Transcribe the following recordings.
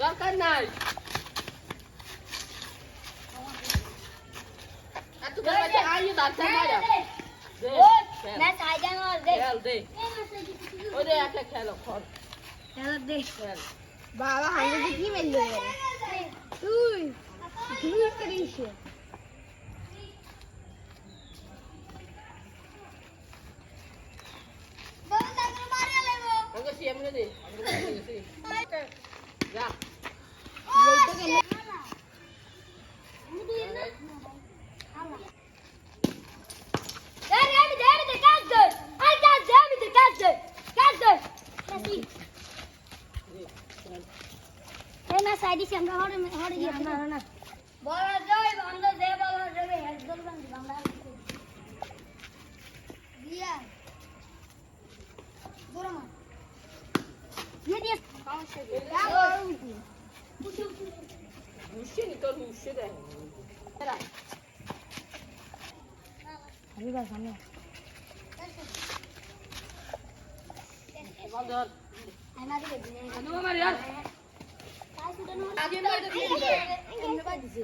দরকার নাই বাবা হাঙ্গি কি মেললো তুই তুই করিস আমরা হরে হরে গিয়ে না না বলা যায় বান্দা দে বলা যাবে একদম বাংলা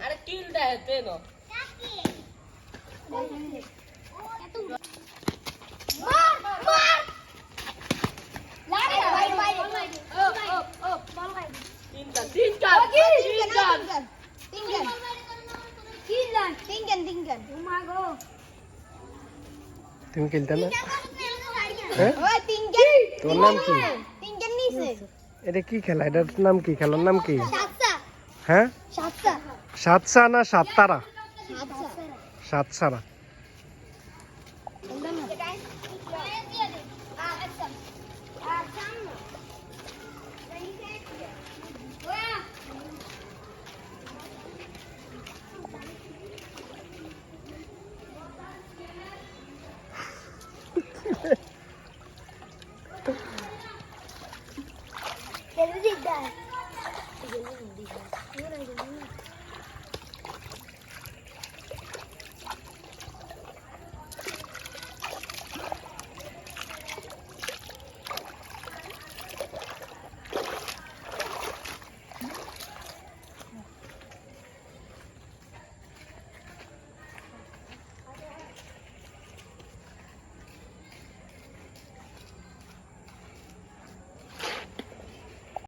আরে কিল দে তে নো মার তিনজন ঘুমাগো তুমি খেলতে না? হ্যাঁ? ওই তিনজন তোর নাম কি? তিনজন নিছে এটা কি খেলা? এটার নাম কি? খেলার নাম কি? হ্যাঁ? সাতটা সাতসা না সাততারা? সাতসারা। Gelin cidden. Gelin cidden. Gelin cidden.